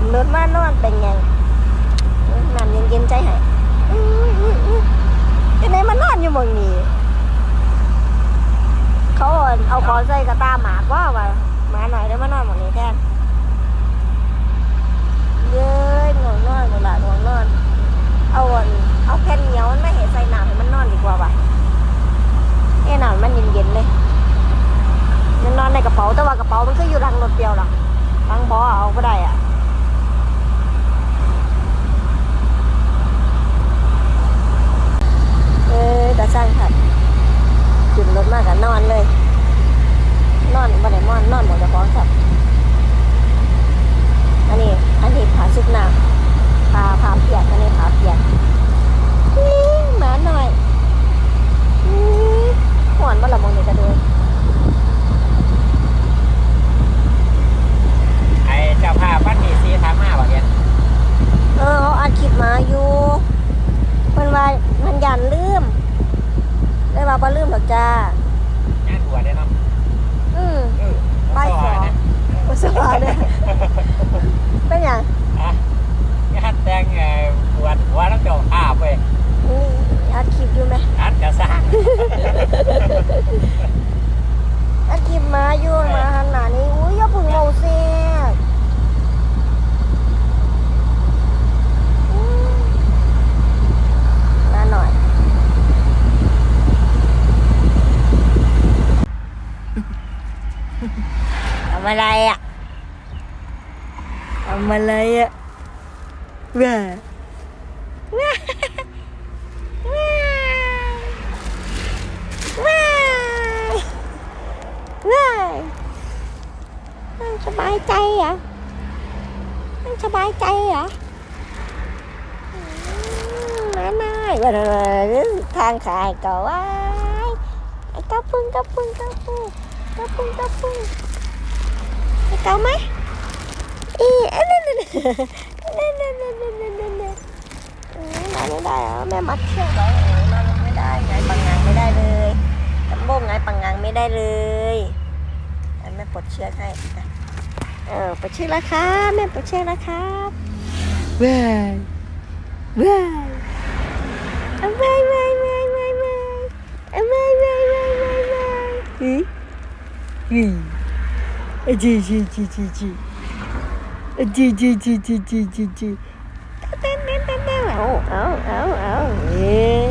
านอนเป็นไงน้ำเย็นๆใจหายอื้ออื้ออื้อจะไหนมานอนอยู่หมองนี้เขาเอาเอาขอใส่กระตาหมากว่าว่าหมาหน่อยได้วมานอนหมองนี้แทนเย้ยง่วงนอนเวลาง่วงนอน เอาอันเอาแผ่นเหนียวมันไม่เห็นใส่หน้ำให้มันนอนดีกว่าว่ะแน่นอนมันเย็นๆเลยมันนอนในกระเป๋าแต่ว่ากระเป๋ามันก็อยู่หลังรถเดียวหรอกหลังบอเอาก็ได้อะ เออตาสร้างผัดขึ้นรถมากกันนอนเลย น อนบ่ได้นอนนอนหมดจะฟ้องสับอันนี้ อันนี้ผาซุกน้ำผาผาเปียก อันนี้ผาเปียกนี่หมาหน่อยนี่หอนบ่ละมองนี่กระโดดไอ้เจ้าภาพบ้านมีซีทามาบอกเนี่ยเออเขาอัดคลิปมาอยู่มันว่ามันยันลืมเลยว่าบ่ลืมหรอกจ้างานบวชเนี่ยเนาะ อืมเออป้ายสองนะบ่สบายเลยเป็นหยัง อะงานแต่งเอ่อบวชหัวน้ำเจ้าภาพเว้ย นี่อัดคลิปอยู่ไหม อันจะสร้าง อันกิมมาอยู่มาหันหน้านี่อุ้ยอย่าเพึ่งเมาเสียอืมมาหน่อย ทำอะไรอะทำอะไรอะว้าว้าว้าว้าง่ายนั่งสบายใจเหรอนั่งสบายใจเหรออืมมาหน่อยว่าทางขายก็ว่าไอ้กระปุ้งกระปุ้งกระปุ้ง กระปุ้งกระปุ้งไอ้เกาไหมอีเอ้ยนั่นนั่นนั่นนั่นนั่นนั่นนั่นนั่นนั่นมาไม่ได้เหรอแม่มัดเชือกไว้โอ้ยมาไม่ได้ไงปังงานไม่ได้เลยลำโบงไงปังงานไม่ได้เลยอันแม่ปลดเชือกให้อะเออปลดเชือกแล้วครับแม่ปลดเชือกแล้วครับว้ายว้ายเอาว้ายว้ายว้ายว้ายว้ายเอาว้ายว้ายว้ายว้ายว้ายฮึ ฮึอะจีจีจีจีจีอะจีจีจีจีจีจีจีเต้นเต้นเต้นเต้นเอาเอาเอาเอาเอ๊